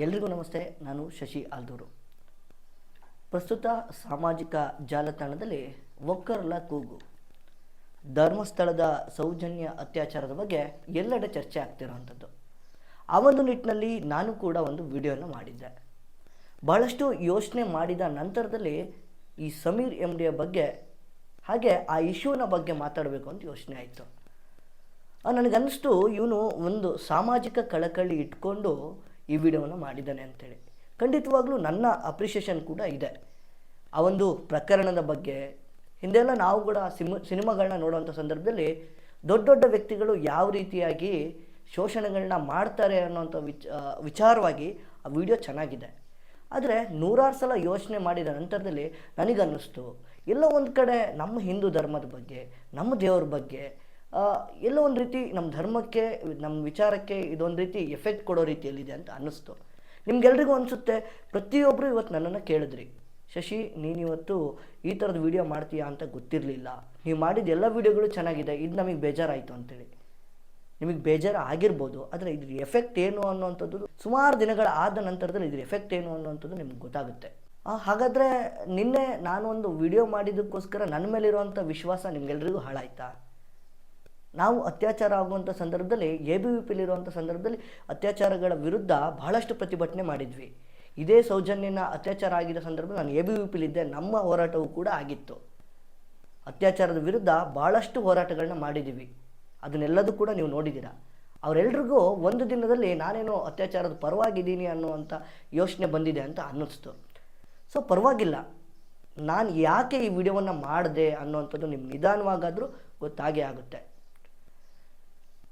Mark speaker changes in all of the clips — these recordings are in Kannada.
Speaker 1: ಎಲ್ರಿಗೂ ನಮಸ್ತೆ, ನಾನು ಶಶಿ ಆಲ್ದೂರು. ಪ್ರಸ್ತುತ ಸಾಮಾಜಿಕ ಜಾಲತಾಣದಲ್ಲಿ ಒಕ್ಕರಲ ಕೂಗು. ಧರ್ಮಸ್ಥಳದ ಸೌಜನ್ಯ ಅತ್ಯಾಚಾರದ ಬಗ್ಗೆ ಎಲ್ಲೆಡೆ ಚರ್ಚೆ ಆಗ್ತಿರೋವಂಥದ್ದು. ಆ ಒಂದು ನಿಟ್ಟಿನಲ್ಲಿ ನಾನು ಕೂಡ ಒಂದು ವಿಡಿಯೋನ ಮಾಡಿದ್ದೆ. ಬಹಳಷ್ಟು ಯೋಚನೆ ಮಾಡಿದ ನಂತರದಲ್ಲಿ ಈ ಸಮೀರ್ ಎಂ ಡಿಯ ಬಗ್ಗೆ, ಹಾಗೆ ಆ ಇಶ್ಯೂನ ಬಗ್ಗೆ ಮಾತಾಡಬೇಕು ಅಂತ ಯೋಚನೆ ಆಯಿತು. ನನಗನ್ನಿಸ್ತು, ಇವನು ಒಂದು ಸಾಮಾಜಿಕ ಕಳಕಳಿ ಇಟ್ಕೊಂಡು ಈ ವಿಡಿಯೋವನ್ನು ಮಾಡಿದ್ದಾನೆ ಅಂತೇಳಿ. ಖಂಡಿತವಾಗ್ಲೂ ನನ್ನ ಅಪ್ರಿಷಿಯೇಷನ್ ಕೂಡ ಇದೆ. ಆ ಒಂದು ಪ್ರಕರಣದ ಬಗ್ಗೆ. ಹಿಂದೆಲ್ಲ ನಾವು ಕೂಡ ಸಿಮ್, ಸಿನಿಮಾಗಳನ್ನ ನೋಡುವಂಥ ಸಂದರ್ಭದಲ್ಲಿ ದೊಡ್ಡ ದೊಡ್ಡ ವ್ಯಕ್ತಿಗಳು ಯಾವ ರೀತಿಯಾಗಿ ಶೋಷಣೆಗಳನ್ನ ಮಾಡ್ತಾರೆ ಅನ್ನೋಂಥ ವಿಚ ವಿಚಾರವಾಗಿ ಆ ವಿಡಿಯೋ ಚೆನ್ನಾಗಿದೆ. ಆದರೆ ನೂರಾರು ಸಲ ಯೋಚನೆ ಮಾಡಿದ ನಂತರದಲ್ಲಿ ನನಗನ್ನಿಸ್ತು, ಎಲ್ಲೋ ಒಂದು ಕಡೆ ನಮ್ಮ ಹಿಂದೂ ಧರ್ಮದ ಬಗ್ಗೆ, ನಮ್ಮ ದೇವ್ರ ಬಗ್ಗೆ ಎಲ್ಲೋ ಒಂದು ರೀತಿ ನಮ್ಮ ಧರ್ಮಕ್ಕೆ ನಮ್ಮ ವಿಚಾರಕ್ಕೆ ಇದೊಂದು ರೀತಿ ಎಫೆಕ್ಟ್ ಕೊಡೋ ರೀತಿಯಲ್ಲಿದೆ ಅಂತ ಅನ್ನಿಸ್ತು. ನಿಮ್ಗೆಲ್ರಿಗೂ ಅನಿಸುತ್ತೆ ಪ್ರತಿಯೊಬ್ಬರು ಇವತ್ತು ನನ್ನನ್ನು ಕೇಳಿದ್ರಿ. ಶಶಿ, ನೀನಿವತ್ತು ಈ ಥರದ ವಿಡಿಯೋ ಮಾಡ್ತೀಯಾ ಅಂತ ಗೊತ್ತಿರಲಿಲ್ಲ. ನೀವು ಮಾಡಿದ ಎಲ್ಲ ವಿಡಿಯೋಗಳು ಚೆನ್ನಾಗಿದೆ, ಇದು ನಮಗೆ ಬೇಜಾರಾಯಿತು ಅಂತೇಳಿ. ನಿಮಗೆ ಬೇಜಾರು ಆಗಿರ್ಬೋದು, ಆದರೆ ಇದ್ರ ಎಫೆಕ್ಟ್ ಏನು ಅನ್ನೋವಂಥದ್ದು ಸುಮಾರು ದಿನಗಳ ಆದ ನಂತರದಲ್ಲಿ ಇದ್ರ ಎಫೆಕ್ಟ್ ಏನು ಅನ್ನೋವಂಥದ್ದು ನಿಮ್ಗೆ ಗೊತ್ತಾಗುತ್ತೆ. ಹಾಗಾದರೆ ನಿನ್ನೆ ನಾನು ಒಂದು ವಿಡಿಯೋ ಮಾಡಿದ್ದಕ್ಕೋಸ್ಕರ ನನ್ನ ಮೇಲಿರುವಂಥ ವಿಶ್ವಾಸ ನಿಮ್ಗೆಲ್ರಿಗೂ ಹಾಳಾಯ್ತಾ? ನಾವು ಅತ್ಯಾಚಾರ ಆಗುವಂಥ ಸಂದರ್ಭದಲ್ಲಿ ಎ ಬಿ ವಿ ಪಿಲಿರುವಂಥ ಸಂದರ್ಭದಲ್ಲಿ ಅತ್ಯಾಚಾರಗಳ ವಿರುದ್ಧ ಬಹಳಷ್ಟು ಪ್ರತಿಭಟನೆ ಮಾಡಿದ್ವಿ. ಇದೇ ಸೌಜನ್ಯನ ಅತ್ಯಾಚಾರ ಆಗಿದ್ದ ಸಂದರ್ಭದಲ್ಲಿ ನಾನು ಎ ಬಿ ವಿ ಪಿಲಿದ್ದೆ ನಮ್ಮ ಹೋರಾಟವೂ ಕೂಡ ಆಗಿತ್ತು. ಅತ್ಯಾಚಾರದ ವಿರುದ್ಧ ಭಾಳಷ್ಟು ಹೋರಾಟಗಳನ್ನ ಮಾಡಿದ್ದೀವಿ. ಅದನ್ನೆಲ್ಲದೂ ಕೂಡ ನೀವು ನೋಡಿದ್ದೀರಾ. ಅವರೆಲ್ರಿಗೂ ಒಂದು ದಿನದಲ್ಲಿ ನಾನೇನೋ ಅತ್ಯಾಚಾರದ ಪರವಾಗಿದ್ದೀನಿ ಅನ್ನುವಂಥ ಯೋಚನೆ ಬಂದಿದೆ ಅಂತ ಅನ್ನಿಸ್ತು. ಸೊ, ಪರವಾಗಿಲ್ಲ. ನಾನು ಯಾಕೆ ಈ ವಿಡಿಯೋವನ್ನು ಮಾಡಿದೆ ಅನ್ನುವಂಥದ್ದು ನಿಮ್ಗೆ ನಿಧಾನವಾಗಾದರೂ ಗೊತ್ತಾಗೇ ಆಗುತ್ತೆ.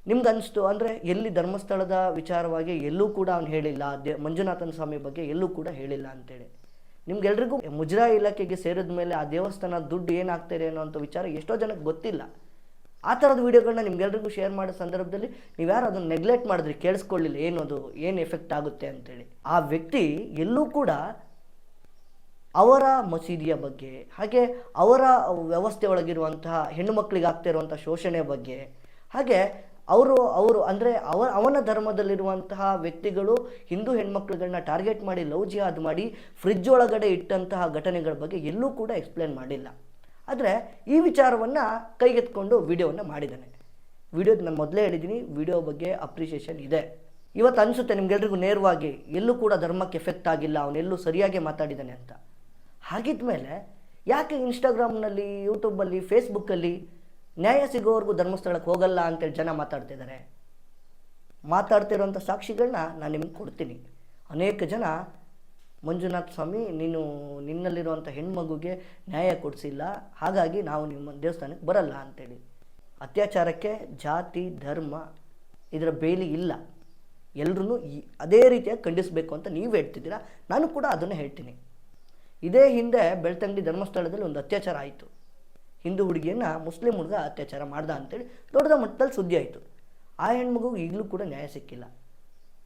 Speaker 1: ನಿಮ್ಗೆ ಅನಿಸ್ತು ಅಂದರೆ ಎಲ್ಲಿ ಧರ್ಮಸ್ಥಳದ ವಿಚಾರವಾಗಿ ಎಲ್ಲೂ ಕೂಡ ಅವ್ನು ಹೇಳಿಲ್ಲ, ದೇ, ಮಂಜುನಾಥನ ಸ್ವಾಮಿ ಬಗ್ಗೆ ಎಲ್ಲೂ ಕೂಡ ಹೇಳಿಲ್ಲ ಅಂತೇಳಿ. ನಿಮ್ಗೆಲ್ರಿಗೂ ಮುಜರಾಯಿ ಇಲಾಖೆಗೆ ಸೇರಿದ ಮೇಲೆ ಆ ದೇವಸ್ಥಾನ ದುಡ್ಡು ಏನಾಗ್ತಾರೆ ಅನ್ನೋ ಅಂಥ ವಿಚಾರ ಎಷ್ಟೋ ಜನಕ್ಕೆ ಗೊತ್ತಿಲ್ಲ. ಆ ಥರದ ವೀಡಿಯೋಗಳನ್ನ ನಿಮ್ಗೆಲ್ರಿಗೂ ಶೇರ್ ಮಾಡೋ ಸಂದರ್ಭದಲ್ಲಿ ನೀವು ಯಾರು ಅದನ್ನು ನೆಗ್ಲೆಕ್ಟ್ ಮಾಡಿದ್ರಿ, ಕೇಳಿಸ್ಕೊಳ್ಳಿಲ್ಲ ಏನು ಅದು ಏನು ಎಫೆಕ್ಟ್ ಆಗುತ್ತೆ ಅಂತೇಳಿ. ಆ ವ್ಯಕ್ತಿ ಎಲ್ಲೂ ಕೂಡ ಅವರ ಮಸೀದಿಯ ಬಗ್ಗೆ, ಹಾಗೆ ಅವರ ವ್ಯವಸ್ಥೆ ಒಳಗಿರುವಂತಹ ಹೆಣ್ಣು ಮಕ್ಕಳಿಗೆ ಆಗ್ತಿರುವಂಥ ಶೋಷಣೆ ಬಗ್ಗೆ, ಹಾಗೆ ಅವರು ಅವರು ಅಂದರೆ ಅವ ಅವನ ಧರ್ಮದಲ್ಲಿರುವಂತಹ ವ್ಯಕ್ತಿಗಳು ಹಿಂದೂ ಹೆಣ್ಮಕ್ಳುಗಳನ್ನ ಟಾರ್ಗೆಟ್ ಮಾಡಿ, ಲವ್ ಜಿಹಾದ್ ಮಾಡಿ ಫ್ರಿಜ್ ಒಳಗಡೆ ಇಟ್ಟಂತಹ ಘಟನೆಗಳ ಬಗ್ಗೆ ಎಲ್ಲೂ ಕೂಡ ಎಕ್ಸ್ಪ್ಲೇನ್ ಮಾಡಿಲ್ಲ. ಆದರೆ ಈ ವಿಚಾರವನ್ನು ಕೈಗೆತ್ಕೊಂಡು ವಿಡಿಯೋವನ್ನು ಮಾಡಿದ್ದಾನೆ. ವಿಡಿಯೋದ ನಾನು ಮೊದಲೇ ಹೇಳಿದ್ದೀನಿ ವಿಡಿಯೋ ಬಗ್ಗೆ ಅಪ್ರಿಷಿಯೇಷನ್ ಇದೆ. ಇವತ್ತು ಅನಿಸುತ್ತೆ ನಿಮ್ಗೆಲ್ರಿಗೂ ನೇರವಾಗಿ, ಎಲ್ಲೂ ಕೂಡ ಧರ್ಮಕ್ಕೆ ಎಫೆಕ್ಟ್ ಆಗಿಲ್ಲ ಅವನೆಲ್ಲೂ ಸರಿಯಾಗಿ ಮಾತಾಡಿದ್ದಾನೆ ಅಂತ. ಹಾಗಿದ್ಮೇಲೆ ಯಾಕೆ ಇನ್ಸ್ಟಾಗ್ರಾಮ್ನಲ್ಲಿ ಯೂಟ್ಯೂಬಲ್ಲಿ ಫೇಸ್ಬುಕ್ಕಲ್ಲಿ ನ್ಯಾಯ ಸಿಗೋವರೆಗೂ ಧರ್ಮಸ್ಥಳಕ್ಕೆ ಹೋಗಲ್ಲ ಅಂತೇಳಿ ಜನ ಮಾತಾಡ್ತಿದ್ದಾರೆ. ಮಾತಾಡ್ತಿರೋಂಥ ಸಾಕ್ಷಿಗಳನ್ನ ನಾನು ನಿಮಗೆ ಕೊಡ್ತೀನಿ. ಅನೇಕ ಜನ, ಮಂಜುನಾಥ ಸ್ವಾಮಿ, ನೀನು ನಿನ್ನಲ್ಲಿರುವಂಥ ಹೆಣ್ಮಗುಗೆ ನ್ಯಾಯ ಕೊಡಿಸಿಲ್ಲ, ಹಾಗಾಗಿ ನಾವು ನಿಮ್ಮ ದೇವಸ್ಥಾನಕ್ಕೆ ಬರಲ್ಲ ಅಂತೇಳಿ. ಅತ್ಯಾಚಾರಕ್ಕೆ ಜಾತಿ, ಧರ್ಮ ಇದರ ಬೇಲಿ ಇಲ್ಲ. ಎಲ್ಲರೂ ಅದೇ ರೀತಿಯಾಗಿ ಖಂಡಿಸಬೇಕು ಅಂತ ನೀವು ಹೇಳ್ತಿದ್ದೀರಾ? ನಾನು ಕೂಡ ಅದನ್ನು ಹೇಳ್ತೀನಿ. ಇದೇ ಹಿಂದೆ ಬೆಳ್ತಂಗಡಿ ಧರ್ಮಸ್ಥಳದಲ್ಲಿ ಒಂದು ಅತ್ಯಾಚಾರ ಆಯಿತು. ಹಿಂದೂ ಹುಡುಗಿಯನ್ನು ಮುಸ್ಲಿಂ ಹುಡುಗ ಅತ್ಯಾಚಾರ ಮಾಡ್ದ ಅಂತೇಳಿ ದೊಡ್ಡದ ಮಟ್ಟದಲ್ಲಿ ಸುದ್ದಿ ಆಯಿತು. ಆ ಹೆಣ್ಮಗು ಈಗಲೂ ಕೂಡ ನ್ಯಾಯ ಸಿಕ್ಕಿಲ್ಲ.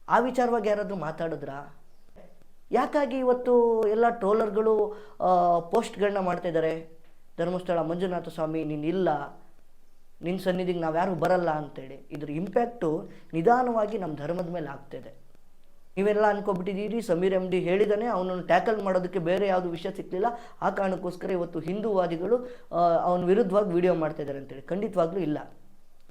Speaker 1: ಆ ವಿಚಾರವಾಗಿ ಯಾರಾದರೂ ಮಾತಾಡಿದ್ರಾ? ಯಾಕಾಗಿ ಇವತ್ತು ಎಲ್ಲ ಟ್ರೋಲರ್ಗಳು ಪೋಸ್ಟ್ಗಳನ್ನ ಮಾಡ್ತಾ ಇದ್ದಾರೆ ಧರ್ಮಸ್ಥಳ ಮಂಜುನಾಥ ಸ್ವಾಮಿ ನೀನು ಇಲ್ಲ ನಿನ್ನ ಸನ್ನಿಧಿಗೆ ನಾವು ಯಾರೂ ಬರಲ್ಲ ಅಂತೇಳಿ. ಇದ್ರ ಇಂಪ್ಯಾಕ್ಟು ನಿಧಾನವಾಗಿ ನಮ್ಮ ಧರ್ಮದ ಮೇಲೆ ಆಗ್ತಿದೆ. ನೀವೆಲ್ಲ ಅನ್ಕೊಬಿಟ್ಟಿದ್ದೀರಿ. ಸಮೀರ್ ಎಂ ಡಿ ಹೇಳಿದಾನೆ. ಅವನನ್ನು ಟ್ಯಾಕಲ್ ಮಾಡೋದಕ್ಕೆ ಬೇರೆ ಯಾವುದು ವಿಷಯ ಸಿಕ್ಕಲಿಲ್ಲ ಆ ಕಾರಣಕ್ಕೋಸ್ಕರ ಇವತ್ತು ಹಿಂದೂವಾದಿಗಳು ಅವನ ವಿರುದ್ಧವಾಗಿ ವಿಡಿಯೋ ಮಾಡ್ತಾ ಇದ್ದಾರೆ ಅಂತೇಳಿ. ಖಂಡಿತವಾಗ್ಲೂ ಇಲ್ಲ.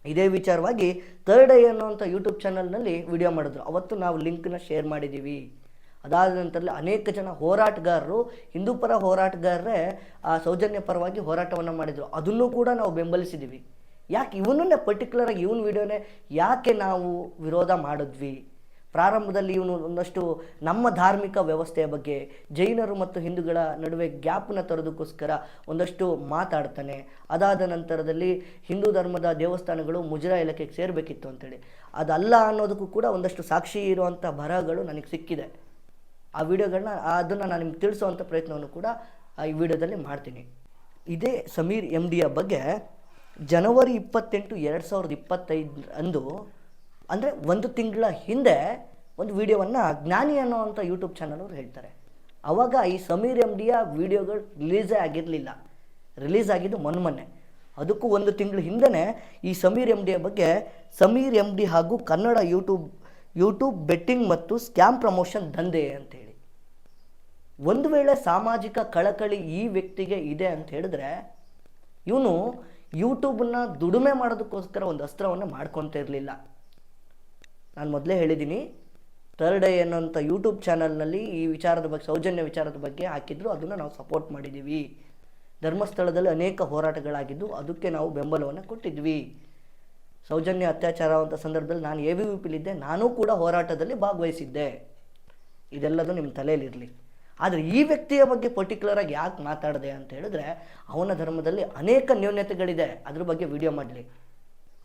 Speaker 1: ಇದೇ ವಿಚಾರವಾಗಿ ತರ್ಡ್ ಐ ಅನ್ನೋಂಥ ಯೂಟ್ಯೂಬ್ ಚಾನಲ್ನಲ್ಲಿ ವಿಡಿಯೋ ಮಾಡಿದ್ರು. ಅವತ್ತು ನಾವು ಲಿಂಕ್ನ ಶೇರ್ ಮಾಡಿದ್ದೀವಿ. ಅದಾದ ನಂತರದಲ್ಲಿ ಅನೇಕ ಜನ ಹೋರಾಟಗಾರರು, ಹಿಂದೂ ಪರ ಹೋರಾಟಗಾರರೇ, ಆ, ಸೌಜನ್ಯ ಪರವಾಗಿ ಹೋರಾಟವನ್ನು ಮಾಡಿದರು. ಅದನ್ನು ಕೂಡ ನಾವು ಬೆಂಬಲಿಸಿದ್ದೀವಿ. ಯಾಕೆ ಇವನನ್ನೇ ಪರ್ಟಿಕ್ಯುಲರಾಗಿ ಇವನ ವಿಡಿಯೋನೇ ಯಾಕೆ ನಾವು ವಿರೋಧ ಮಾಡಿದ್ವಿ? ಪ್ರಾರಂಭದಲ್ಲಿ ಇವನು ಒಂದಷ್ಟು ನಮ್ಮ ಧಾರ್ಮಿಕ ವ್ಯವಸ್ಥೆಯ ಬಗ್ಗೆ ಜೈನರು ಮತ್ತು ಹಿಂದೂಗಳ ನಡುವೆ ಗ್ಯಾಪ್ನ ತರೋದಕ್ಕೋಸ್ಕರ ಒಂದಷ್ಟು ಮಾತಾಡ್ತಾನೆ. ಅದಾದ ನಂತರದಲ್ಲಿ ಹಿಂದೂ ಧರ್ಮದ ದೇವಸ್ಥಾನಗಳು ಮುಜರಾ ಇಲಾಖೆಗೆ ಸೇರಬೇಕಿತ್ತು ಅಂತೇಳಿ. ಅದಲ್ಲ ಅನ್ನೋದಕ್ಕೂ ಕೂಡ ಒಂದಷ್ಟು ಸಾಕ್ಷಿ ಇರುವಂಥ ಬರಹಗಳು ನನಗೆ ಸಿಕ್ಕಿದೆ. ಆ ವಿಡಿಯೋಗಳನ್ನ ಅದನ್ನು ನಾನು ನಿಮ್ಗೆ ತಿಳಿಸುವಂಥ ಪ್ರಯತ್ನವನ್ನು ಕೂಡ ಈ ವಿಡಿಯೋದಲ್ಲಿ ಮಾಡ್ತೀನಿ. ಇದೇ ಸಮೀರ್ ಎಂ ಡಿಯ ಬಗ್ಗೆ ಜನವರಿ ಇಪ್ಪತ್ತೆಂಟು, ಎರಡು ಸಾವಿರದ ಇಪ್ಪತ್ತೈದು ಅಂದು ಅಂದರೆ ಒಂದು ತಿಂಗಳ ಹಿಂದೆ ಒಂದು ವಿಡಿಯೋವನ್ನು ಜ್ಞಾನಿ ಅನ್ನೋವಂಥ ಯೂಟ್ಯೂಬ್ ಚಾನಲವ್ರು ಹೇಳ್ತಾರೆ. ಆವಾಗ ಈ ಸಮೀರ್ ಎಂ ಡಿಯ ವಿಡಿಯೋಗಳು ರಿಲೀಸೇ ಆಗಿರಲಿಲ್ಲ. ರಿಲೀಸ್ ಆಗಿದ್ದು ಮೊನ್ನೆ ಮೊನ್ನೆ. ಅದಕ್ಕೂ ಒಂದು ತಿಂಗಳ ಹಿಂದೆ ಈ ಸಮೀರ್ ಎಂ ಡಿಯ ಬಗ್ಗೆ ಸಮೀರ್ ಎಂ ಡಿ ಹಾಗೂ ಕನ್ನಡ ಯೂಟ್ಯೂಬ್ ಯೂಟ್ಯೂಬ್ ಬೆಟ್ಟಿಂಗ್ ಮತ್ತು ಸ್ಕ್ಯಾಮ್ ಪ್ರಮೋಷನ್ ದಂಧೆ ಅಂತೇಳಿ. ಒಂದು ವೇಳೆ ಸಾಮಾಜಿಕ ಕಳಕಳಿ ಈ ವ್ಯಕ್ತಿಗೆ ಇದೆ ಅಂತ ಹೇಳಿದ್ರೆ ಇವನು ಯೂಟ್ಯೂಬನ್ನ ದುಡಿಮೆ ಮಾಡೋದಕ್ಕೋಸ್ಕರ ಒಂದು ಅಸ್ತ್ರವನ್ನು ಮಾಡ್ಕೊತ ಇರಲಿಲ್ಲ. ನಾನು ಮೊದಲೇ ಹೇಳಿದ್ದೀನಿ ಥರ್ಡ್ ಐ ಅನ್ನೋಂಥ ಯೂಟ್ಯೂಬ್ ಚಾನಲ್ನಲ್ಲಿ ಈ ವಿಚಾರದ ಬಗ್ಗೆ, ಸೌಜನ್ಯ ವಿಚಾರದ ಬಗ್ಗೆ ಹಾಕಿದ್ರು, ಅದನ್ನು ನಾವು ಸಪೋರ್ಟ್ ಮಾಡಿದ್ದೀವಿ ಧರ್ಮಸ್ಥಳದಲ್ಲಿ ಅನೇಕ ಹೋರಾಟಗಳಾಗಿದ್ದು, ಅದಕ್ಕೆ ನಾವು ಬೆಂಬಲವನ್ನು ಕೊಟ್ಟಿದ್ವಿ. ಸೌಜನ್ಯ ಅತ್ಯಾಚಾರ ಅಂತ ಸಂದರ್ಭದಲ್ಲಿ ನಾನು ಎ ವಿ ವಿ ಪಿಲಿದ್ದೆ ನಾನೂ ಕೂಡ ಹೋರಾಟದಲ್ಲಿ ಭಾಗವಹಿಸಿದ್ದೆ. ಇದೆಲ್ಲದೂ ನಿಮ್ಮ ತಲೆಯಲ್ಲಿರಲಿ. ಆದರೆ ಈ ವ್ಯಕ್ತಿಯ ಬಗ್ಗೆ ಪರ್ಟಿಕ್ಯುಲರ್ ಆಗಿ ಯಾಕೆ ಮಾತಾಡಿದೆ ಅಂತ ಹೇಳಿದ್ರೆ, ಅವನ ಧರ್ಮದಲ್ಲಿ ಅನೇಕ ನ್ಯೂನ್ಯತೆಗಳಿದೆ ಅದ್ರ ಬಗ್ಗೆ ವಿಡಿಯೋ ಮಾಡಲಿ.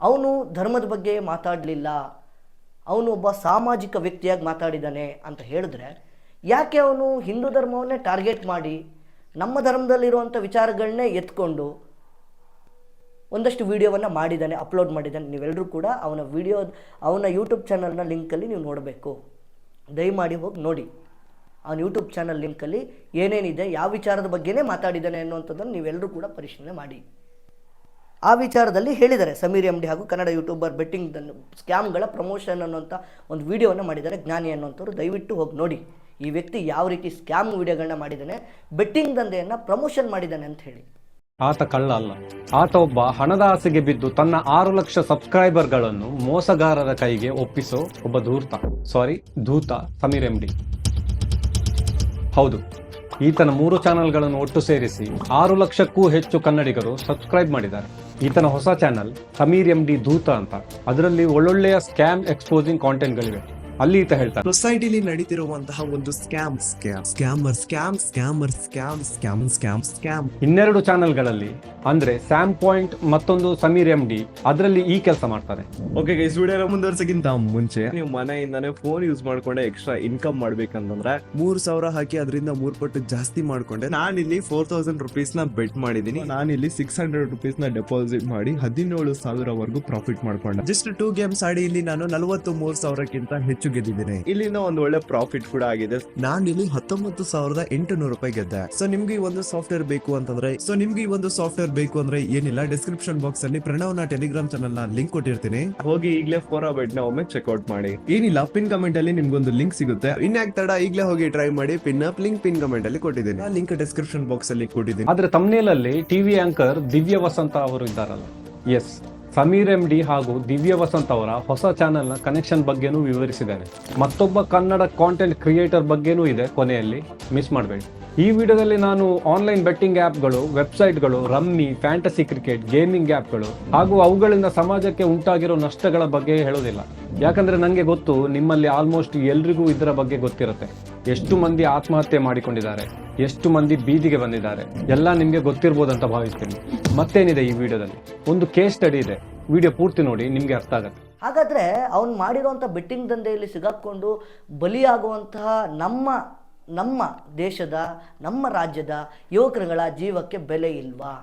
Speaker 1: ಅವನು ಧರ್ಮದ ಬಗ್ಗೆ ಮಾತಾಡಲಿಲ್ಲ. ಅವನು ಒಬ್ಬ ಸಾಮಾಜಿಕ ವ್ಯಕ್ತಿಯಾಗಿ ಮಾತಾಡಿದ್ದಾನೆ ಅಂತ ಹೇಳಿದ್ರೆ, ಯಾಕೆ ಅವನು ಹಿಂದೂ ಧರ್ಮವನ್ನೇ ಟಾರ್ಗೆಟ್ ಮಾಡಿ ನಮ್ಮ ಧರ್ಮದಲ್ಲಿರುವಂಥ ವಿಚಾರಗಳನ್ನೇ ಎತ್ಕೊಂಡು ಒಂದಷ್ಟು ವಿಡಿಯೋವನ್ನು ಮಾಡಿದ್ದಾನೆ ಅಪ್ಲೋಡ್ ಮಾಡಿದ್ದಾನೆ ನೀವೆಲ್ಲರೂ ಕೂಡ ಅವನ ವಿಡಿಯೋ, ಅವನ ಯೂಟ್ಯೂಬ್ ಚಾನಲ್ನ ಲಿಂಕಲ್ಲಿ ನೀವು ನೋಡಬೇಕು. ದಯಮಾಡಿ ಹೋಗಿ ನೋಡಿ. ಅವನ ಯೂಟ್ಯೂಬ್ ಚಾನಲ್ ಲಿಂಕಲ್ಲಿ ಏನೇನಿದೆ, ಯಾವ ವಿಚಾರದ ಬಗ್ಗೆನೇ ಮಾತಾಡಿದ್ದಾನೆ ಅನ್ನುವಂಥದ್ದನ್ನು ನೀವೆಲ್ಲರೂ ಕೂಡ ಪರಿಶೀಲನೆ ಮಾಡಿ. ಆ ವಿಚಾರದಲ್ಲಿ ಹೇಳಿದ್ದಾರೆ. ಸಮೀರ್ ಎಂ ಡಿ ಹಾಗೂ ಕನ್ನಡ ಯೂಟ್ಯೂಬರ್ ಬೆಟ್ಟಿಂಗ್ ಸ್ಕ್ಯಾಮ್ಗಳ ಪ್ರಮೋಷನ್ ಅನ್ನುವಂಥ ಒಂದು ವಿಡಿಯೋವನ್ನು ಮಾಡಿದ್ದಾರೆ. ಜ್ಞಾನಿ ಅನ್ನುವಂಥವ್ರು ದಯವಿಟ್ಟು ಹೋಗಿ ನೋಡಿ. ಈ ವ್ಯಕ್ತಿ ಯಾವ ರೀತಿ ಸ್ಕ್ಯಾಮ್ ವಿಡಿಯೋಗಳನ್ನ ಮಾಡಿದ್ದಾನೆ ಬೆಟ್ಟಿಂಗ್ ದಂಧೆಯನ್ನು ಪ್ರಮೋಷನ್ ಮಾಡಿದ್ದಾನೆ ಅಂತ ಹೇಳಿ.
Speaker 2: ಆತ ಕಳ್ಳ ಅಲ್ಲ. ಆತ ಒಬ್ಬ ಹಣದ ಆಸೆಗೆ ಬಿದ್ದು ತನ್ನ ಆರು ಲಕ್ಷ ಸಬ್ಸ್ಕ್ರೈಬರ್ಗಳನ್ನು ಮೋಸಗಾರರ ಕೈಗೆ ಒಪ್ಪಿಸೋ ಒಬ್ಬ ಧೂರ್ತ. ಸಾರಿ, ಧೂತ ಸಮೀರ್ ಎಂ ಡಿ ಹೌದು, ಈತನ ಮೂರು ಚಾನೆಲ್ಗಳನ್ನು ಒಟ್ಟು ಸೇರಿಸಿ ಆರು ಲಕ್ಷಕ್ಕೂ ಹೆಚ್ಚು ಕನ್ನಡಿಗರು ಸಬ್ಸ್ಕ್ರೈಬ್ ಮಾಡಿದ್ದಾರೆ. ಈತನ ಹೊಸ ಚಾನಲ್ ಸಮೀರ್ ಎಂ ಡಿ ದೂತ ಅಂತ. ಅದರಲ್ಲಿ ಒಳ್ಳೊಳ್ಳೆಯ ಸ್ಕ್ಯಾಮ್ ಎಕ್ಸ್ಪೋಸಿಂಗ್ ಕಾಂಟೆಂಟ್ಗಳಿವೆ ಅಲ್ಲಿ ಈತ ಹೇಳ್ತಾನೆ
Speaker 3: ಸೊಸೈಟಿಲಿ ನಡೀತಿರುವಂತಹ ಒಂದು scam scam scammer scam scammer scam scam scam scam
Speaker 2: ಇನ್ನೆರಡು ಚಾನೆಲ್ಗಳಲ್ಲಿ ಅಂದ್ರೆ ಸ್ಯಾಮ್ ಪಾಯಿಂಟ್ ಮತ್ತೊಂದು ಸಮೀರ್ ಎಂ ಡಿ ಅದರಲ್ಲಿ ಈ ಕೆಲಸ ಮಾಡ್ತಾರೆ.
Speaker 3: ಓಕೆ ಗೈಸ್ ವಿಡಿಯೋ ಮುಂದುವರ್ಸಕ್ಕಿಂತ ಮುಂಚೆ ನೀವು ಮನೆಯಿಂದಾನೇ ಫೋನ್ ಯೂಸ್ ಮಾಡ್ಕೊಂಡೆ ಎಕ್ಸ್ಟ್ರಾ ಇನ್ಕಮ್ ಮಾಡ್ಬೇಕಂತಂದ್ರೆ ಮೂರ್ ಸಾವಿರ ಹಾಕಿ ಅದರಿಂದ ಮೂರ್ ಪಟ್ಟು ಜಾಸ್ತಿ ಮಾಡ್ಕೊಂಡೆ. ನಾನು ಇಲ್ಲಿ ಫೋರ್ ತೌಸಂಡ್ ರುಪೀಸ್ನ ಬೆಟ್ ಮಾಡಿದೀನಿ ನಾನು ಇಲ್ಲಿ ಸಿಕ್ಸ್ ಹಂಡ್ರೆಡ್ ರುಪೀಸ್ನ ಡೆಪಾಸಿಟ್ ಮಾಡಿ ಹದಿನೇಳು ಸಾವಿರವರೆಗೂ ಪ್ರಾಫಿಟ್ ಮಾಡ್ಕೊಂಡೆ. ಜಸ್ಟ್ ಟೂ ಗೇಮ್ಸ್ ಆಡಿ ಇಲ್ಲಿ ನಾನು ನಲವತ್ತು ಮೂರ್ ಸಾವಿರಕ್ಕಿಂತ ಹೆಚ್ಚು ಗೆದ್ದಿದ್ದೀನಿ. ಇಲ್ಲಿಂದ ಒಂದು ಒಳ್ಳೆ ಪ್ರಾಫಿಟ್ ಕೂಡ ಆಗಿದೆ. ನಾನು ಇಲ್ಲಿ ಹತ್ತೊಂಬತ್ತು ಸಾವಿರದ ಎಂಟುನೂರು ರೂಪಾಯಿ ಗೆದ್ದೆ. ಸೊ ನಿಮ್ಗೆ ಈ ಒಂದು ಸಾಫ್ಟ್ವೇರ್ ಬೇಕು ಅಂತಂದ್ರೆ ಸೊ ನಿಮ್ಗೆ ಈ ಒಂದು ಸಾಫ್ಟ್ವೇರ್ ಬೇಕು ಅಂದ್ರೆ ಏನಿಲ್ಲ ಡಿಸ್ಕ್ರಿಪ್ಷನ್ ಬಾಕ್ಸ್ ಅಲ್ಲಿ ಪ್ರಣವ್ನ ಟೆಲಿಗ್ರಾಮ್ ಚಾನಲ್ನ ಲಿಂಕ್ ಕೊಟ್ಟಿರ್ತೀನಿ. ಹೋಗಿ ಈಗಲೇ ಫೋರ್ ಬೆಟ್ನ ಒಮ್ಮೆ ಚೆಕ್ಔಟ್ ಮಾಡಿ. ಏನಿಲ್ಲ ಪಿನ್ ಕಮೆಂಟ್ ಅಲ್ಲಿ ನಿಮ್ಗೊಂದು ಲಿಂಕ್ ಸಿಗುತ್ತೆ. ಇನ್ಯಾಕ್ ತಡ ಈಗಲೇ ಹೋಗಿ ಟ್ರೈ ಮಾಡಿ pin up link pin comment ಅಲ್ಲಿ ಕೊಟ್ಟಿದ್ದೀನಿ. ಲಿಂಕ್ ಡಿಸ್ಕ್ರಿಪ್ಷನ್ ಬಾಕ್ಸ್ ಅಲ್ಲಿ ಕೊಟ್ಟಿದ್ದೀನಿ.
Speaker 2: ಆದ್ರೆ ತಮ್ನೇಲಲ್ಲಿ ಟಿವಿ ಆಂಕರ್ ದಿವ್ಯ ವಸಂತ ಅವರು ಇದ್ದಾರಲ್ಲ. ಎಸ್ ಸಮೀರ್ ಎಂ ಡಿ ಹಾಗೂ ದಿವ್ಯ ವಸಂತ್ ಅವರ ಹೊಸ ಚಾನೆಲ್ನ ಕನೆಕ್ಷನ್ ಬಗ್ಗೆನೂ ವಿವರಿಸಿದ್ದೇನೆ ಮತ್ತೊಬ್ಬ ಕನ್ನಡ ಕಾಂಟೆಂಟ್ ಕ್ರಿಯೇಟರ್ ಬಗ್ಗೆನೂ ಇದೆ ಕೊನೆಯಲ್ಲಿ ಮಿಸ್ ಮಾಡಬೇಡಿ. ಈ ವಿಡಿಯೋದಲ್ಲಿ ನಾನು ಆನ್ಲೈನ್ ಬೆಟ್ಟಿಂಗ್ ಆ್ಯಪ್ಗಳು ವೆಬ್ಸೈಟ್ಗಳು ರಮ್ಮಿ ಫ್ಯಾಂಟಸಿ ಕ್ರಿಕೆಟ್ ಗೇಮಿಂಗ್ ಆ್ಯಪ್ಗಳು ಹಾಗೂ ಅವುಗಳಿಂದ ಸಮಾಜಕ್ಕೆ ಉಂಟಾಗಿರೋ ನಷ್ಟಗಳ ಬಗ್ಗೆ ಹೇಳೋದಿಲ್ಲ. ಯಾಕಂದ್ರೆ ನನಗೆ ಗೊತ್ತು ನಿಮ್ಮಲ್ಲಿ ಆಲ್ಮೋಸ್ಟ್ ಎಲ್ರಿಗೂ ಇದರ ಬಗ್ಗೆ ಗೊತ್ತಿರುತ್ತೆ. ಎಷ್ಟು ಮಂದಿ ಆತ್ಮಹತ್ಯೆ ಮಾಡಿಕೊಂಡಿದ್ದಾರೆ. ಎಷ್ಟು ಮಂದಿ ಬೀದಿಗೆ ಬಂದಿದ್ದಾರೆ? ಎಲ್ಲ ನಿಮಗೆ ಗೊತ್ತಿರ್ಬೋದಂತ ಭಾವಿಸ್ತೀನಿ. ಮತ್ತೇನಿದೆ ಈ ವಿಡಿಯೋದಲ್ಲಿ? ಒಂದು ಕೇಸ್ ಸ್ಟಡಿ ಇದೆ. ವಿಡಿಯೋ ಪೂರ್ತಿ ನೋಡಿ, ನಿಮಗೆ ಅರ್ಥ ಆಗುತ್ತೆ.
Speaker 1: ಹಾಗಾದರೆ ಅವ್ನು ಮಾಡಿರುವಂಥ ಬೆಟ್ಟಿಂಗ್ ದಂಧೆಯಲ್ಲಿ ಸಿಗಾಕ್ಕೊಂಡು ಬಲಿಯಾಗುವಂತಹ ನಮ್ಮ ನಮ್ಮ ದೇಶದ, ನಮ್ಮ ರಾಜ್ಯದ ಯುವಕರುಗಳ ಜೀವಕ್ಕೆ ಬೆಲೆ ಇಲ್ವಾ?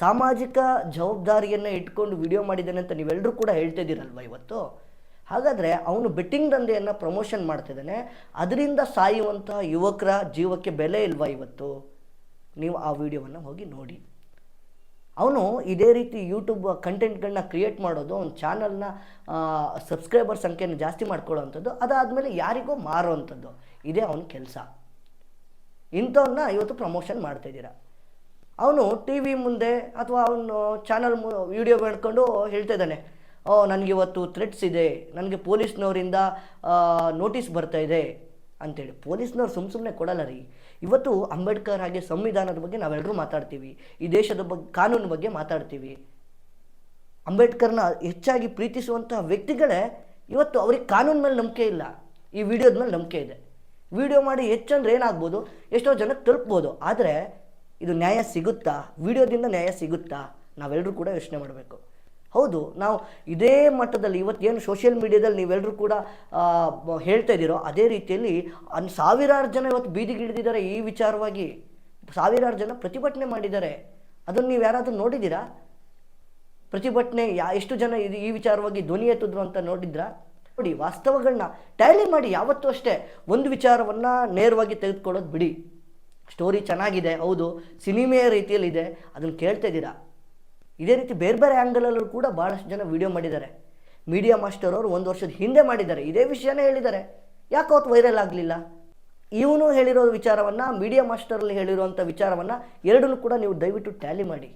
Speaker 1: ಸಾಮಾಜಿಕ ಜವಾಬ್ದಾರಿಯನ್ನು ಇಟ್ಕೊಂಡು ವಿಡಿಯೋ ಮಾಡಿದ್ದಾನೆ ಅಂತ ನೀವೆಲ್ಲರೂ ಕೂಡ ಹೇಳ್ತಿದ್ದೀರಲ್ವ ಇವತ್ತು? ಹಾಗಾದರೆ ಅವನು ಬೆಟ್ಟಿಂಗ್ ದಂಧೆಯನ್ನು ಪ್ರಮೋಷನ್ ಮಾಡ್ತಿದ್ದಾನೆ. ಅದರಿಂದ ಸಾಯುವಂತಹ ಯುವಕರ ಜೀವಕ್ಕೆ ಬೆಲೆ ಇಲ್ವಾ ಇವತ್ತು? ನೀವು ಆ ವಿಡಿಯೋವನ್ನು ಹೋಗಿ ನೋಡಿ. ಅವನು ಇದೇ ರೀತಿ ಯೂಟ್ಯೂಬ್ ಕಂಟೆಂಟ್ಗಳನ್ನ ಕ್ರಿಯೇಟ್ ಮಾಡೋದು, ಅವ್ನ ಚಾನಲ್ನ ಸಬ್ಸ್ಕ್ರೈಬರ್ ಸಂಖ್ಯೆನ ಜಾಸ್ತಿ ಮಾಡ್ಕೊಳ್ಳೋವಂಥದ್ದು, ಅದಾದಮೇಲೆ ಯಾರಿಗೋ ಮಾರೋವಂಥದ್ದು. ಇದೇ ಅವನ ಕೆಲಸ. ಇಂಥವನ್ನ ಇವತ್ತು ಪ್ರಮೋಷನ್ ಮಾಡ್ತಾಯಿದ್ದೀರಾ ಅವನು ಟಿ ವಿ ಮುಂದೆ ಅಥವಾ ಅವನು ಚಾನಲ್ ಮು ವಿಡಿಯೋ ಮಾಡ್ಕೊಂಡು ಹೇಳ್ತಾ ಇದ್ದಾನೆ. ಓ ನನಗಿವತ್ತು ಥ್ರೆಟ್ಸ್ ಇದೆ. ನನಗೆ ಪೊಲೀಸ್ನವರಿಂದ ನೋಟಿಸ್ ಬರ್ತಾ ಇದೆ ಅಂತೇಳಿ. ಪೊಲೀಸ್ನವ್ರು ಸುಮ್ಮ ಸುಮ್ಮನೆ ಕೊಡಲ್ಲ ರೀ. ಇವತ್ತು ಅಂಬೇಡ್ಕರ್ ಹಾಗೆ ಸಂವಿಧಾನದ ಬಗ್ಗೆ ನಾವೆಲ್ಲರೂ ಮಾತಾಡ್ತೀವಿ. ಈ ದೇಶದ ಬಗ್ಗೆ ಕಾನೂನು ಬಗ್ಗೆ ಮಾತಾಡ್ತೀವಿ. ಅಂಬೇಡ್ಕರ್ನ ಹೆಚ್ಚಾಗಿ ಪ್ರೀತಿಸುವಂತಹ ವ್ಯಕ್ತಿಗಳೇ ಇವತ್ತು ಅವ್ರಿಗೆ ಕಾನೂನು ಮೇಲೆ ನಂಬಿಕೆ ಇಲ್ಲ. ಈ ವಿಡಿಯೋದ ಮೇಲೆ ನಂಬಿಕೆ ಇದೆ. ವಿಡಿಯೋ ಮಾಡಿ ಹೆಚ್ಚಂದ್ರೆ ಏನಾಗ್ಬೋದು? ಎಷ್ಟೋ ಜನಕ್ಕೆ ತಲುಪ್ಬೋದು. ಆದರೆ ಇದು ನ್ಯಾಯ ಸಿಗುತ್ತಾ? ವಿಡಿಯೋದಿಂದ ನ್ಯಾಯ ಸಿಗುತ್ತಾ? ನಾವೆಲ್ಲರೂ ಕೂಡ ಯೋಚನೆ ಮಾಡಬೇಕು. ಹೌದು, ನಾವು ಇದೇ ಮಟ್ಟದಲ್ಲಿ ಇವತ್ತೇನು ಸೋಷಿಯಲ್ ಮೀಡಿಯಾದಲ್ಲಿ ನೀವೆಲ್ಲರೂ ಕೂಡ ಹೇಳ್ತಾ ಇದ್ದೀರೋ, ಅದೇ ರೀತಿಯಲ್ಲಿ ಅನ್ ಸಾವಿರಾರು ಜನ ಇವತ್ತು ಬೀದಿಗಿಳಿದಿದ್ದಾರೆ ಈ ವಿಚಾರವಾಗಿ. ಸಾವಿರಾರು ಜನ ಪ್ರತಿಭಟನೆ ಮಾಡಿದ್ದಾರೆ. ಅದನ್ನು ನೀವು ಯಾರಾದರೂ ನೋಡಿದ್ದೀರಾ? ಪ್ರತಿಭಟನೆ, ಯಾ, ಎಷ್ಟು ಜನ ಇದು ಈ ವಿಚಾರವಾಗಿ ಧ್ವನಿ ಎತ್ತಿದ್ರು ಅಂತ ನೋಡಿದ್ರಾ? ನೋಡಿ ವಾಸ್ತವಗಳನ್ನ ಟ್ಯಾಲಿ ಮಾಡಿ ಯಾವತ್ತೂ ಅಷ್ಟೇ ಒಂದು ವಿಚಾರವನ್ನು ನೇರವಾಗಿ ತೆಗೆದುಕೊಳ್ಳೋದು ಬಿಡಿ. ಸ್ಟೋರಿ ಚೆನ್ನಾಗಿದೆ, ಹೌದು, ಸಿನಿಮೆಯ ರೀತಿಯಲ್ಲಿದೆ, ಅದನ್ನು ಕೇಳ್ತಾ ಇದ್ದೀರಾ? ಇದೇ ರೀತಿ ಬೇರೆ ಬೇರೆ ಆ್ಯಂಗಲಲ್ಲೂ ಕೂಡ ಭಾಳಷ್ಟು ಜನ ವಿಡಿಯೋ ಮಾಡಿದ್ದಾರೆ. ಮೀಡಿಯಾ ಮಾಸ್ಟರ್ ಅವರು ಒಂದು ವರ್ಷದ ಹಿಂದೆ ಮಾಡಿದ್ದಾರೆ. ಇದೇ ವಿಷಯನೇ ಹೇಳಿದ್ದಾರೆ. ಯಾಕೆ ಅವತ್ತು ವೈರಲ್ ಆಗಲಿಲ್ಲ? ಇವನು ಹೇಳಿರೋ ವಿಚಾರವನ್ನು ಮೀಡಿಯಾ ಮಾಸ್ಟರಲ್ಲಿ ಹೇಳಿರುವಂಥ ವಿಚಾರವನ್ನು ಎರಡನ್ನೂ ಕೂಡ ನೀವು ದಯವಿಟ್ಟು ಟ್ಯಾಲಿ ಮಾಡಿ.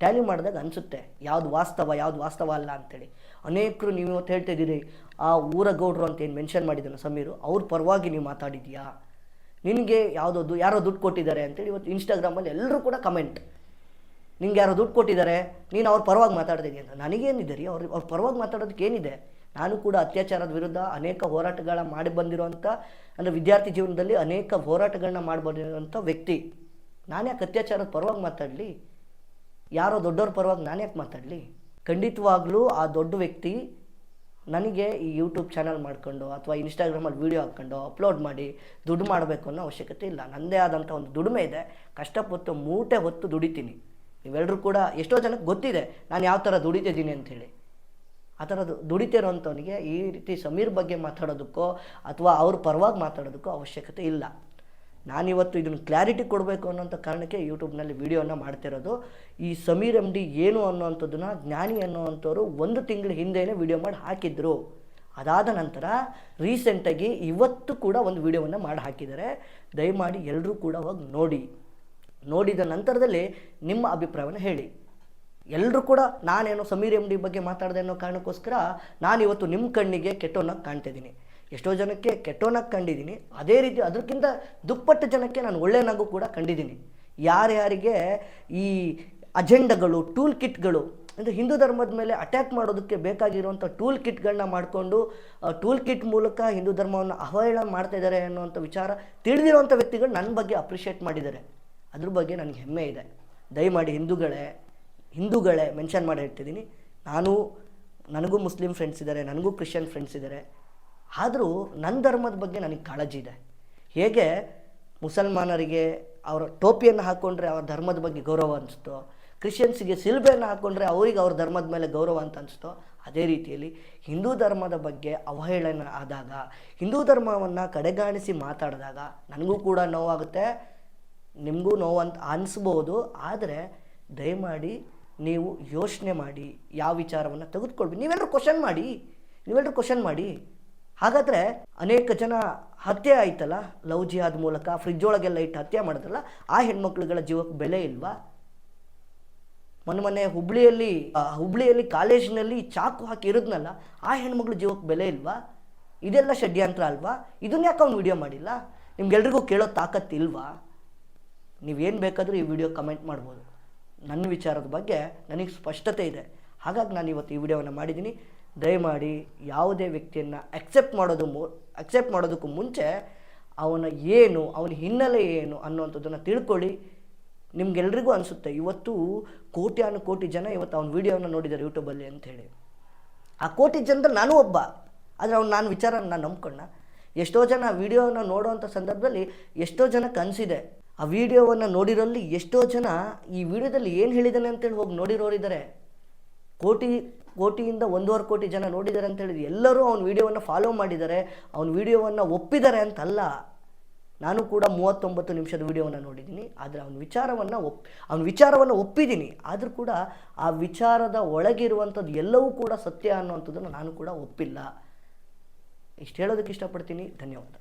Speaker 1: ಟ್ಯಾಲಿ ಮಾಡಿದಾಗ ಅನಿಸುತ್ತೆ, ಯಾವುದು ವಾಸ್ತವ ಯಾವುದು ವಾಸ್ತವ ಅಲ್ಲ ಅಂತೇಳಿ. ಅನೇಕರು ನೀವು ಇವತ್ತು ಹೇಳ್ತಾ ಇದ್ದೀರಿ, ಆ ಊರ ಗೌಡರು ಅಂತ ಏನು ಮೆನ್ಷನ್ ಮಾಡಿದ್ದಾನೆ ಸಮೀರು, ಅವ್ರ ಪರವಾಗಿ ನೀವು ಮಾತಾಡಿದ್ಯಾ ನಿನಗೆ ಯಾವುದೋ ಯಾರೋ ದುಡ್ಡು ಕೊಟ್ಟಿದ್ದಾರೆ ಅಂತೇಳಿ ಇವತ್ತು ಇನ್ಸ್ಟಾಗ್ರಾಮಲ್ಲಿ ಎಲ್ಲರೂ ಕೂಡ ಕಮೆಂಟ್ ನಿಂಗೆ ಯಾರೋ ದುಡ್ಡು ಕೊಟ್ಟಿದ್ದಾರೆ, ನೀನು ಅವ್ರ ಪರವಾಗಿ ಮಾತಾಡ್ತೀನಿ ಅಂತ. ನನಗೇನಿದೆ ರೀ, ಅವ್ರ ಅವ್ರ ಪರವಾಗಿ ಮಾತಾಡೋದಕ್ಕೆ ಏನಿದೆ? ನಾನು ಕೂಡ ಅತ್ಯಾಚಾರದ ವಿರುದ್ಧ ಅನೇಕ ಹೋರಾಟಗಳ ಮಾಡಿ ಬಂದಿರುವಂಥ ಅಂದರೆ ವಿದ್ಯಾರ್ಥಿ ಜೀವನದಲ್ಲಿ ಅನೇಕ ಹೋರಾಟಗಳನ್ನ ಮಾಡಿ ಬಂದಿರುವಂಥ ವ್ಯಕ್ತಿ. ನಾನ್ಯಾಕೆ ಅತ್ಯಾಚಾರದ ಪರವಾಗಿ ಮಾತಾಡಲಿ? ಯಾರೋ ದೊಡ್ಡವ್ರ ಪರವಾಗಿ ನಾನ್ಯಾಕೆ ಮಾತಾಡಲಿ? ಖಂಡಿತವಾಗಲೂ ಆ ದೊಡ್ಡ ವ್ಯಕ್ತಿ ನನಗೆ ಈ ಯೂಟ್ಯೂಬ್ ಚಾನಲ್ ಮಾಡ್ಕೊಂಡು ಅಥವಾ ಇನ್ಸ್ಟಾಗ್ರಾಮಲ್ಲಿ ವೀಡಿಯೋ ಹಾಕ್ಕೊಂಡು ಅಪ್ಲೋಡ್ ಮಾಡಿ ದುಡ್ಡು ಮಾಡಬೇಕು ಅನ್ನೋ ಅವಶ್ಯಕತೆ ಇಲ್ಲ. ನನ್ನದೇ ಆದಂಥ ಒಂದು ದುಡಿಮೆ ಇದೆ. ಕಷ್ಟಪಟ್ಟು ಮೂಟೆ ಹೊತ್ತು ದುಡಿತೀನಿ. ನೀವೆಲ್ಲರೂ ಕೂಡ ಎಷ್ಟೋ ಜನಕ್ಕೆ ಗೊತ್ತಿದೆ, ನಾನು ಯಾವ ಥರ ದುಡಿತಿದ್ದೀನಿ ಅಂಥೇಳಿ. ಆ ಥರ ದುಡಿತಿರೋಂಥವನಿಗೆ ಈ ರೀತಿ ಸಮೀರ್ ಬಗ್ಗೆ ಮಾತಾಡೋದಕ್ಕೋ ಅಥವಾ ಅವ್ರ ಪರವಾಗಿ ಮಾತಾಡೋದಕ್ಕೋ ಅವಶ್ಯಕತೆ ಇಲ್ಲ. ನಾನಿವತ್ತು ಇದನ್ನು ಕ್ಲಾರಿಟಿ ಕೊಡಬೇಕು ಅನ್ನೋಂಥ ಕಾರಣಕ್ಕೆ ಯೂಟ್ಯೂಬ್ನಲ್ಲಿ ವಿಡಿಯೋನ ಮಾಡ್ತಿರೋದು. ಈ ಸಮೀರ್ ಎಂ ಡಿ ಏನು ಅನ್ನೋವಂಥದ್ದನ್ನು ಜ್ಞಾನಿ ಅನ್ನೋವಂಥವ್ರು ಒಂದು ತಿಂಗಳ ಹಿಂದೆಯೇ ವಿಡಿಯೋ ಮಾಡಿ ಹಾಕಿದ್ರು. ಅದಾದ ನಂತರ ರೀಸೆಂಟಾಗಿ ಇವತ್ತು ಕೂಡ ಒಂದು ವಿಡಿಯೋವನ್ನು ಮಾಡಿ ಹಾಕಿದ್ದಾರೆ. ದಯಮಾಡಿ ಎಲ್ಲರೂ ಕೂಡ ಹೋಗಿ ನೋಡಿ. ನೋಡಿದ ನಂತರದಲ್ಲಿ ನಿಮ್ಮ ಅಭಿಪ್ರಾಯವನ್ನು ಹೇಳಿ. ಎಲ್ಲರೂ ಕೂಡ ನಾನೇನು ಸಮೀರ್ ಎಂ ಡಿ ಬಗ್ಗೆ ಮಾತಾಡಿದೆ ಅನ್ನೋ ಕಾರಣಕ್ಕೋಸ್ಕರ ನಾನು ಇವತ್ತು ನಿಮ್ಮ ಕಣ್ಣಿಗೆ ಕೆಟ್ಟೋನಾಗಿ ಕಾಣ್ತಿದ್ದೀನಿ ಎಷ್ಟೋ ಜನಕ್ಕೆ ಕೆಟ್ಟೋನಾಗಿ ಕಂಡಿದ್ದೀನಿ. ಅದೇ ರೀತಿ ಅದಕ್ಕಿಂತ ದುಪ್ಪಟ್ಟು ಜನಕ್ಕೆ ನಾನು ಒಳ್ಳೆಯನಾಗೂ ಕೂಡ ಕಂಡಿದ್ದೀನಿ. ಯಾರ್ಯಾರಿಗೆ ಈ ಅಜೆಂಡಗಳು, ಟೂಲ್ ಕಿಟ್ಗಳು, ಅಂದರೆ ಹಿಂದೂ ಧರ್ಮದ ಮೇಲೆ ಅಟ್ಯಾಕ್ ಮಾಡೋದಕ್ಕೆ ಬೇಕಾಗಿರುವಂಥ ಟೂಲ್ ಕಿಟ್ಗಳನ್ನ ಮಾಡಿಕೊಂಡು ಟೂಲ್ ಕಿಟ್ ಮೂಲಕ ಹಿಂದೂ ಧರ್ಮವನ್ನು ಅವಹೇಳನ ಮಾಡ್ತಾ ಇದ್ದಾರೆ ಅನ್ನುವಂಥ ವಿಚಾರ ತಿಳಿದಿರುವಂಥ ವ್ಯಕ್ತಿಗಳು ನನ್ನ ಬಗ್ಗೆ ಅಪ್ರಿಷಿಯೇಟ್ ಮಾಡಿದ್ದಾರೆ. ಅದ್ರ ಬಗ್ಗೆ ನನಗೆ ಹೆಮ್ಮೆ ಇದೆ. ದಯಮಾಡಿ ಹಿಂದೂಗಳೇ ಹಿಂದೂಗಳೇ ಮೆನ್ಷನ್ ಮಾಡಿ ಹೇಳ್ತಿದ್ದೀನಿ ನಾನು, ನನಗೂ ಮುಸ್ಲಿಂ ಫ್ರೆಂಡ್ಸ್ ಇದ್ದಾರೆ ನನಗೂ ಕ್ರಿಶ್ಚಿಯನ್ ಫ್ರೆಂಡ್ಸ್ ಇದ್ದಾರೆ ಆದರೂ ನನ್ನ ಧರ್ಮದ ಬಗ್ಗೆ ನನಗೆ ಕಾಳಜಿ ಇದೆ. ಹೇಗೆ ಮುಸಲ್ಮಾನರಿಗೆ ಅವರ ಟೋಪಿಯನ್ನು ಹಾಕ್ಕೊಂಡ್ರೆ ಅವ್ರ ಧರ್ಮದ ಬಗ್ಗೆ ಗೌರವ ಅನಿಸ್ತೋ ಕ್ರಿಶ್ಚಿಯನ್ಸಿಗೆ ಸಿಲ್ಬೆಯನ್ನು ಹಾಕ್ಕೊಂಡ್ರೆ ಅವ್ರಿಗೆ ಅವ್ರ ಧರ್ಮದ ಮೇಲೆ ಗೌರವ ಅಂತ ಅನಿಸ್ತೋ ಅದೇ ರೀತಿಯಲ್ಲಿ ಹಿಂದೂ ಧರ್ಮದ ಬಗ್ಗೆ ಅವಹೇಳನ ಆದಾಗ, ಹಿಂದೂ ಧರ್ಮವನ್ನು ಕಡೆಗಾಣಿಸಿ ಮಾತಾಡಿದಾಗ, ನನಗೂ ಕೂಡ ನೋವಾಗುತ್ತೆ. ನಿಮಗೂ ನೋವು ಅಂತ ಅನಿಸ್ಬೋದು, ಆದರೆ ದಯಮಾಡಿ ನೀವು ಯೋಚನೆ ಮಾಡಿ, ಯಾವ ವಿಚಾರವನ್ನು ತೆಗೆದುಕೊಳ್ಬೇಕು. ನೀವೆಲ್ಲರೂ ಕ್ವಶನ್ ಮಾಡಿ ನೀವೆಲ್ಲರೂ ಕ್ವಶನ್ ಮಾಡಿ. ಹಾಗಾದರೆ ಅನೇಕ ಜನ ಹತ್ಯೆ ಆಯ್ತಲ್ಲ? ಲವ್ ಜಿಹಾದ್ ಮೂಲಕ ಫ್ರಿಜ್ ಒಳಗೆಲ್ಲ ಇಟ್ಟು ಹತ್ಯೆ ಮಾಡಿದ್ರಲ್ಲ? ಆ ಹೆಣ್ಮಕ್ಳುಗಳ ಜೀವಕ್ಕೆ ಬೆಲೆ ಇಲ್ವಾ? ಮೊನ್ನೆ ಮೊನ್ನೆ ಹುಬ್ಳಿಯಲ್ಲಿ ಹುಬ್ಳಿಯಲ್ಲಿ ಕಾಲೇಜಿನಲ್ಲಿ ಚಾಕು ಹಾಕಿ ಇರೋದ್ನಲ್ಲ, ಆ ಹೆಣ್ಮಕ್ಳು ಜೀವಕ್ಕೆ ಬೆಲೆ ಇಲ್ವಾ? ಇದೆಲ್ಲ ಷಡ್ಯಂತ್ರ ಅಲ್ವಾ? ಇದನ್ನ ಯಾಕೆ ಅವ್ನು ವಿಡಿಯೋ ಮಾಡಿಲ್ಲ? ನಿಮ್ಗೆಲ್ರಿಗೂ ಕೇಳೋ ತಾಕತ್ತು ಇಲ್ವಾ? ನೀವೇನು ಬೇಕಾದರೂ ಈ ವಿಡಿಯೋ ಕಮೆಂಟ್ ಮಾಡ್ಬೋದು. ನನ್ನ ವಿಚಾರದ ಬಗ್ಗೆ ನನಗೆ ಸ್ಪಷ್ಟತೆ ಇದೆ. ಹಾಗಾಗಿ ನಾನು ಇವತ್ತು ಈ ವಿಡಿಯೋವನ್ನು ಮಾಡಿದ್ದೀನಿ. ದಯಮಾಡಿ ಯಾವುದೇ ವ್ಯಕ್ತಿಯನ್ನು ಅಕ್ಸೆಪ್ಟ್ ಮಾಡೋದು ಮು ಅಕ್ಸೆಪ್ಟ್ ಮಾಡೋದಕ್ಕೂ ಮುಂಚೆ ಅವನ ಏನು, ಅವನ ಹಿನ್ನೆಲೆ ಏನು ಅನ್ನುವಂಥದ್ದನ್ನು ತಿಳ್ಕೊಳ್ಳಿ. ನಿಮಗೆಲ್ರಿಗೂ ಅನಿಸುತ್ತೆ, ಇವತ್ತು ಕೋಟ್ಯಾನು ಕೋಟಿ ಜನ ಇವತ್ತು ಅವನ ವಿಡಿಯೋವನ್ನು ನೋಡಿದ್ದಾರೆ ಯೂಟ್ಯೂಬಲ್ಲಿ ಅಂಥೇಳಿ ಆ ಕೋಟಿ ಜನರ ನಾನು ಒಬ್ಬ. ಆದರೆ ಅವ್ನು ನಾನು ವಿಚಾರ ನಾನು ನಂಬ್ಕೊಂಡ. ಎಷ್ಟೋ ಜನ ಆ ನೋಡೋವಂಥ ಸಂದರ್ಭದಲ್ಲಿ ಎಷ್ಟೋ ಜನಕ್ಕೆ ಅನಿಸಿದೆ. ಆ ವಿಡಿಯೋವನ್ನು ನೋಡಿರೋಲ್ಲಿ ಎಷ್ಟೋ ಜನ ಈ ವಿಡಿಯೋದಲ್ಲಿ ಏನು ಹೇಳಿದ್ದಾನೆ ಅಂತೇಳಿ ಹೋಗಿ ನೋಡಿರೋರಿದ್ದಾರೆ ಕೋಟಿ, ಕೋಟಿಯಿಂದ ಒಂದೂವರೆ ಕೋಟಿ ಜನ ನೋಡಿದ್ದಾರೆ ಅಂತ ಹೇಳಿದ್ರು ಎಲ್ಲರೂ ಅವ್ನ ವಿಡಿಯೋವನ್ನು ಫಾಲೋ ಮಾಡಿದ್ದಾರೆ ಅವ್ನ ವಿಡಿಯೋವನ್ನು ಒಪ್ಪಿದ್ದಾರೆ ಅಂತಲ್ಲ. ನಾನು ಕೂಡ ಮೂವತ್ತೊಂಬತ್ತು ನಿಮಿಷದ ವಿಡಿಯೋವನ್ನು ನೋಡಿದ್ದೀನಿ, ಆದರೆ ಅವನ ವಿಚಾರವನ್ನು ಒಪ್, ಅವನ ವಿಚಾರವನ್ನು ಒಪ್ಪಿದ್ದೀನಿ, ಆದರೂ ಕೂಡ ಆ ವಿಚಾರದ ಒಳಗಿರುವಂಥದ್ದು ಎಲ್ಲವೂ ಕೂಡ ಸತ್ಯ ಅನ್ನುವಂಥದ್ದನ್ನು ನಾನು ಕೂಡ ಒಪ್ಪಿಲ್ಲ. ಇಷ್ಟು ಹೇಳೋದಕ್ಕೆ ಇಷ್ಟಪಡ್ತೀನಿ. ಧನ್ಯವಾದ.